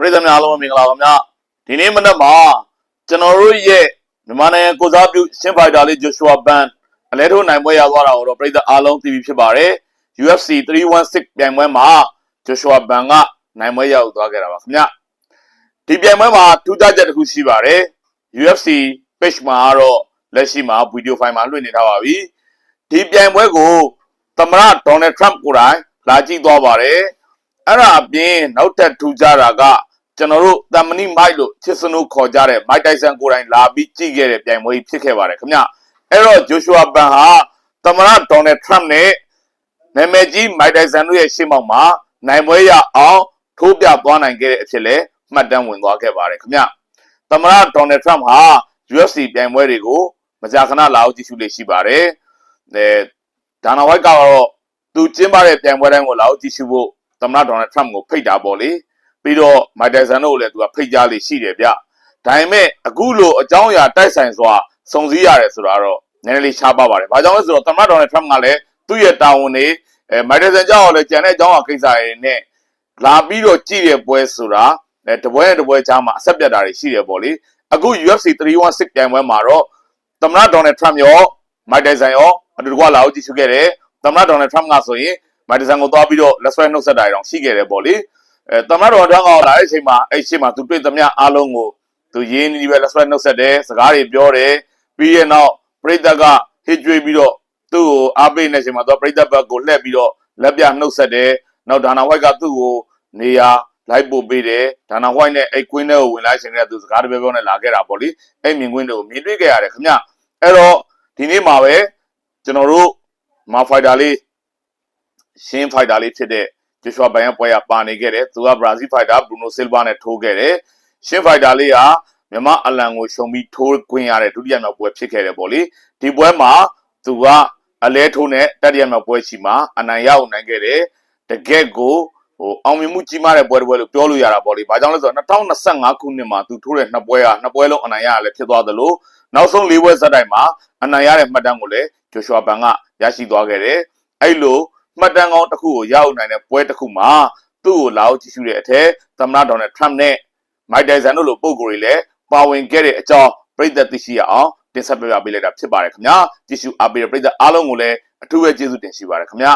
ပရိသတ်များအားလုံးမင်္ဂလာပါခင်ဗျာဒီနေ့မနက်မှာကျွန်တော်တို့ရဲ့မြန်မာနိုင်ငံကိုစားပြုရှင်းဖိုက်တာလေးဂျိုရှွာဘန်အလဲထိုးနိုင်ပွဲရသွားတာကိုတော့ပရိသတ်အားလုံးသိပြီဖြစ်ပါတယ် UFC 316ပြိုင်ပွဲမှာဂျိုရှွာဘန်ကနိုင်ပွဲရောက်သွားခဲ့တာပါခင်ဗျာဒီပြိုင်ပွဲမှာထူးခြားချက်တစ်ခုရှိပါတယ် UFC page မှာကတော့လက်ရှိမှာဗီဒီယိုဖိုင်မှာလွှင့်နေထားပါပြီဒီပြိုင်ပွဲကိုသမ္မတဒေါ်နယ်ထရမ့်ကိုယ်တိုင်လာကြည့်သွားပါတယ်အဲ့ဒါအပြင်နောက်ထပ်ထူကြတာက ကျွန်တော်တို့တမ္မဏိမိုက်လို့ချစ်စနုခေါ်ကြတဲ့မိုက်တိုက်ဆန်ကိုယ်တိုင်လာပြီးကြည့်ခဲ့တဲ့ပြိုင်ပွဲကြီးဖြစ်ခဲ့ပါတယ်ခင်ဗျအဲ့တော့ဂျိုရှွာဘန်ဟာသမ္မတဒေါ်နယ်ထရမ့်နဲ့နာမည်ကြီးမိုက်တိုက်ဆန်တို့ရဲ့ရှေ့မှောက်မှာနိုင်ပွဲရအောင်ထိုးပြသွားနိုင်ခဲ့တဲ့အဖြစ်လဲမှတ်တမ်းဝင်သွားခဲ့ပါတယ်ခင်ဗျသမ္မတဒေါ်နယ်ထရမ့်ဟာ UFC ပြိုင်ပွဲတွေကိုမကြာခဏလာအောင်ကြည့်ရှုလေးရှိပါတယ်အဲဒါနာဝိုက်ကတော့သူကျင်းပတဲ့ပြိုင်ပွဲတိုင်းကိုလာအောင်ကြည့်ရှုဖို့သမ္မတဒေါ်နယ်ထရမ့်ကိုဖိတ်တာပေါ့လေ ပြီးတော့မိုက်တယ်ဆန်တို့ကိုလည်းသူကဖိတ်ကြားလေးရှိတယ်ဗျဒါပေမဲ့အခုလိုအကြောင်းအရာတိုက်ဆိုင်စွာစုံစည်းရတယ်ဆိုတာတော့နည်းနည်းလေးရှားပါပါတယ်ဘာကြောင့်လဲဆိုတော့သမ္မတဒေါ်နယ်ထရမ့်ကလည်းသူ့ရဲ့တာဝန်တွေအဲမိုက်တယ်ဆန်ကြောင့်လည်းကြံတဲ့အကြောင်းအရာကိစ္စတွေနဲ့လာပြီးတော့ကြည့်တဲ့ပွဲဆိုတာအဲတပွဲနဲ့တပွဲကြားမှာအဆက်ပြတ်တာတွေရှိတယ်ပေါ့လေအခု UFC 316ပြိုင်ပွဲမှာတော့သမ္မတဒေါ်နယ်ထရမ့်ရောမိုက်တယ်ဆန်ရောအတူတကွလာအောင်ကြည့်ရှုခဲ့တယ်သမ္မတဒေါ်နယ်ထရမ့်ကဆိုရင်မိုက်တဆန်ကိုသွားပြီးတော့လက်ဆွဲနှုတ်ဆက်တာတွေတောင်ရှိခဲ့တယ်ပေါ့လေ အဲတမန်တော်တောင်းအောင်လာတဲ့အချိန်မှာအဲ့ချိန်မှာသူတွေ့သမျှအားလုံးကိုသူရင်းနှီးပဲလက်ဆွဲနှုတ်ဆက်တယ်စကားတွေပြောတယ်ပြီးရဲ့နောက်ပရိသတ်ကဟစ်ကြွေးပြီးတော့သူ့ကိုအားပေးနေချိန်မှာသူပရိသတ်ဘက်ကိုလှည့်ပြီးတော့လက်ပြနှုတ်ဆက်တယ်နောက်ဒါနာဝိုက်ကသူ့ကိုနေရာလိုက်ပို့ပေးတယ်ဒါနာဝိုက်နဲ့အဲ့ကွင်းထဲကိုဝင်လာချိန်ကသူစကားတပြောပြောနဲ့လာခဲ့တာပေါ့လေအဲ့မြင်ကွင်းတွေကိုမြင်တွေ့ခဲ့ရတယ်ခင်ဗျအဲ့တော့ဒီနေ့မှာပဲကျွန်တော်တို့မာဖိုက်တာလေးရှင်းဖိုက်တာလေးဖြစ်တဲ့ ဂျိုရှွာဘန်ရဲ့ပွဲကပါနေခဲ့တယ်သူကဘရာဇီးဖိုက်တာဘရူနိုဆီလ်ဗာနဲ့ထိုးခဲ့တယ်ရှင်းဖိုက်တာလေးဟာမြန်မာအလံကိုရှုံပြီးထိုးခွင့်ရတဲ့ဒုတိယမြောက်ပွဲဖြစ်ခဲ့တယ်ပေါ့လေဒီပွဲမှာသူကအလဲထိုးနဲ့တတိယမြောက်ပွဲချီမှာအနိုင်ရအောင်နိုင်ခဲ့တယ်တကယ့်ကိုဟိုအောင်မြင်မှုကြီးမားတဲ့ပွဲတစ်ပွဲလို့ပြောလို့ရတာပေါ့လေဘာကြောင့်လဲဆိုတော့2025ခုနှစ်မှာသူထိုးတဲ့နှစ်ပွဲကနှစ်ပွဲလုံးအနိုင်ရရလည်းဖြစ်သွားသလိုနောက်ဆုံး၄ပွဲဇက်တိုင်မှာအနိုင်ရတဲ့မှတ်တမ်းကိုလည်းဂျိုရှွာဘန်ကရရှိသွားခဲ့တယ်အဲ့လို မှတ်တမ်းကောင်းတစ်ခုကိုရအောင်နိုင်တဲ့ပွဲတစ်ခုမှာသူ့ကိုလာအောင်ကြည့်ရှုတဲ့အထက်သမ္မတဒေါ်နယ်ထရမ့်နဲ့မိုက်တိုင်ဆန်တို့လိုပုံကိုယ်တွေလည်းပါဝင်ခဲ့တဲ့အကြောင်းပြည်သက်သိရှိရအောင်တင်ဆက်ပြပြပေးလိုက်တာဖြစ်ပါတယ်ခင်ဗျာကြည့်ရှုအားပေးတဲ့ပြည်သက်အားလုံးကိုလည်းအထူးပဲကျေးဇူးတင်ရှိပါတယ်ခင်ဗျာ